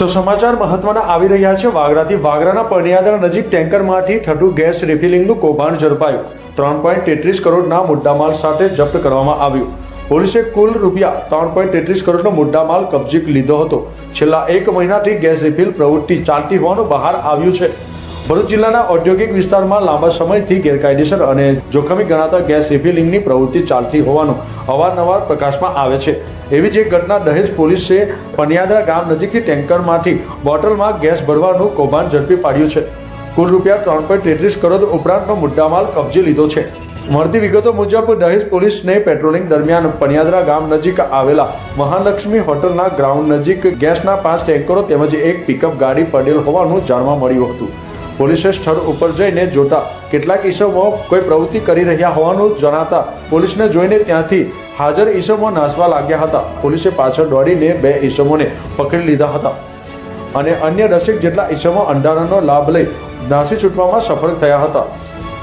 તો સમાચાર મહત્વના આવી રહ્યા છે. વાગરાથી વાગરાના પડિયાદરા નજીક ટેન્કરમાંથી થતું ગેસ રિફિલિંગનું કૌભાંડ ઝડપાયું. ત્રણ પોઈન્ટ તેત્રીસ કરોડના મુદ્દામાલ સાથે જપ્ત કરવામાં આવ્યું. પોલીસે કુલ રૂપિયા ત્રણ પોઈન્ટ તેત્રીસ કરોડનો મુદ્દામાલ કબજે લીધો હતો. છેલ્લા એક મહિનાથી ગેસ રિફિલ પ્રવૃત્તિ ચાલતી હોવાનું બહાર આવ્યું છે. ભરૂચ જિલ્લાના ઔદ્યોગિક વિસ્તારમાં લાંબા સમયથી ગેરકાયદેસર અને જોખમી ગણાતા ગેસ રિફિલિંગની પ્રવૃત્તિ ચાલતી હોવાનું અવારનવાર પ્રકાશમાં આવે છે. એવી જ એક ઘટના દહેજ પોલીસે પનિયાદરા ગામ નજીકથી ટેન્કરમાંથી બોટલમાં ગેસ ભરવાનું કૌભાંડ ઝડપી પાડ્યું છે. કુલ રૂપિયા ત્રણ પોઈન્ટ તેત્રીસ કરોડ ઉપરાંતનો મુદ્દામાલ કબજે લીધો છે. મળતી વિગતો મુજબ દહેજ પોલીસને પેટ્રોલિંગ દરમિયાન પનિયાદરા ગામ નજીક આવેલા મહાલક્ષ્મી હોટલના ગ્રાઉન્ડ નજીક ગેસના પાંચ ટેન્કરો તેમજ એક પિકઅપ ગાડી પડેલ હોવાનું જાણવા મળ્યું હતું. પોલીસે સ્થળ ઉપર જઈને જોતા કેટલાક ઈસમો કોઈ પ્રવૃત્તિ કરી રહ્યા હોવાનું જણાતા પોલીસને જોઈને ત્યાંથી હાજર ઈસમો નાસવા લાગ્યા હતા. પોલીસે પાછળ દોડીને બે ઈસમોને પકડી લીધા હતા. અને અન્ય દસેક જેટલા ઈસમો અંધારાનો લાભ લઈ નાસી છૂટવામાં સફળ થયા હતા.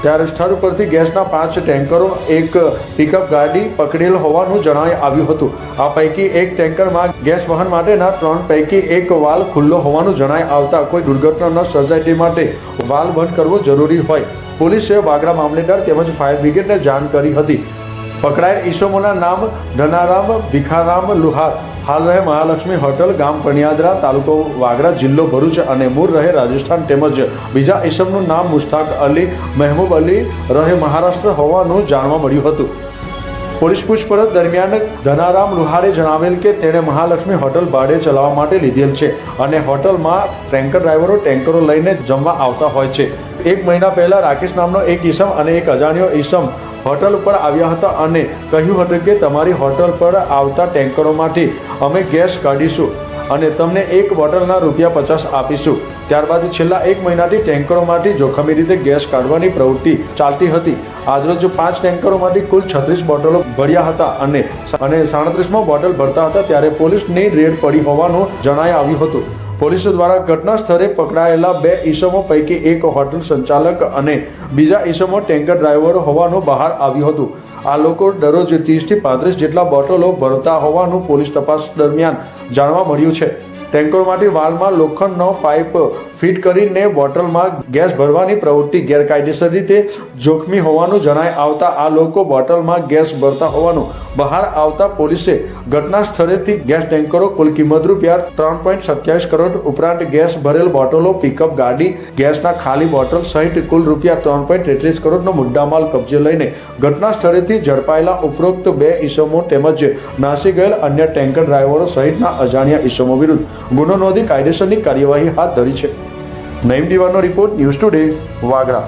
ત્યારે સ્થળ પરથી ગેસના પાંચ ટેન્કરો, એક પિકઅપ ગાડી પકડેલ હોવાનું જણાઈ આવ્યું હતું. આ પૈકી એક ટેન્કરમાં ગેસ વહન માટેના ત્રણ પૈકી એક વાલ ખુલ્લો હોવાનું જણાઈ આવતા કોઈ દુર્ઘટના ન માટે વાલ બંધ કરવો જરૂરી હોય. પોલીસે વાગરા મામલેદાર તેમજ ફાયર બ્રિગેડને જાણ કરી હતી. પકડાયેલ ઈસમોના નામ ધનારામ, ભીખારામ લુહાર હાલ રહે મહાલક્ષ્મી હોટલ, ગામ પણિયાદરા, તાલુકો વાગરા, જિલ્લો ભરૂચ અને મૂળ રહે રાજસ્થાન તેમજ બીજા ઈસમનું નામ મુસ્તાક અલી, મહેબૂબ અલી રહે મહારાષ્ટ્ર હોવાનું જાણવા મળ્યું હતું. પોલીસ પૂછપરછ દરમિયાન ધનારામ લુહારે જણાવેલ કે તેણે મહાલક્ષ્મી હોટલ ભાડે ચલાવવા માટે લીધેલ છે અને હોટલમાં ટેન્કર ડ્રાઈવરો ટેન્કરો લઈને જમવા આવતા હોય છે. એક મહિના પહેલા રાકેશ નામનો એક ઈસમ અને એક અજાણ્યો ઈસમ હોટલ ઉપર આવ્યા હતા અને કહ્યું હતું કે તમારી હોટલ પર આવતા ટેન્કરોમાંથી અમે ગેસ કાઢીશું અને તમને એક બોટલના રૂપિયા પચાસ આપીશું. ત્યારબાદ છેલ્લા એક મહિનાથી ટેન્કરોમાંથી જોખમી રીતે ગેસ કાઢવાની પ્રવૃત્તિ ચાલતી હતી. આજરોજ પાંચ ટેન્કરોમાંથી કુલ છત્રીસ બોટલો ભર્યા હતા અને અને સાડત્રીસમો બોટલ ભરતા હતા ત્યારે પોલીસની રેડ પડી હોવાનું જણાય આવ્યું હતું. પોલીસ દ્વારા ઘટના સ્થળે પકડાયેલા બે ઈસમો પૈકી એક હોટલ સંચાલક અને બીજા ઈસમો ટેન્કર ડ્રાઈવર હોવાનું બહાર આવ્યું હતું. આ લોકો દરરોજ ત્રીસથી પાંત્રીસ જેટલા બોટલો ભરતા હોવાનું પોલીસ તપાસ દરમિયાન જાણવા મળ્યું છે. ટેન્કરમાંથી વાલમાં લોખંડનો પાઇપ ફિટ કરીને બોટલમાં ગેસ ભરવાની પ્રવૃત્તિ ગેરકાયદેસર રીતે જોખમી હોવાનું જણાય આવતા આ લોકો બોટલમાં ગેસ ભરતા હોવાનું બહાર આવતા પોલીસે ઘટના સ્થળેથી ગેસ ટેન્કરો કુલ કિંમત રૂપિયા ત્રણ પોઈન્ટ સત્યાવીસ કરોડ ઉપરાંત ગેસ ભરેલ બોટલો પિકઅપ ગાડી, ગેસના ખાલી બોટલ સહિત કુલ રૂપિયા ત્રણ પોઈન્ટ તેત્રીસ કરોડનો મુદ્દામાલ કબજે લઈને ઘટના સ્થળેથી ઝડપાયેલા ઉપરોક્ત બે ઈસમો તેમજ નાસી ગયેલ અન્ય ટેન્કર ડ્રાઈવરો સહિતના અજાણ્યા ઈસમો વિરુદ્ધ ગુનો નોંધી કાયદેસરની કાર્યવાહી હાથ ધરી છે. નઈમ દિવાનો રિપોર્ટ ન્યૂઝ ટુડે વાગડા.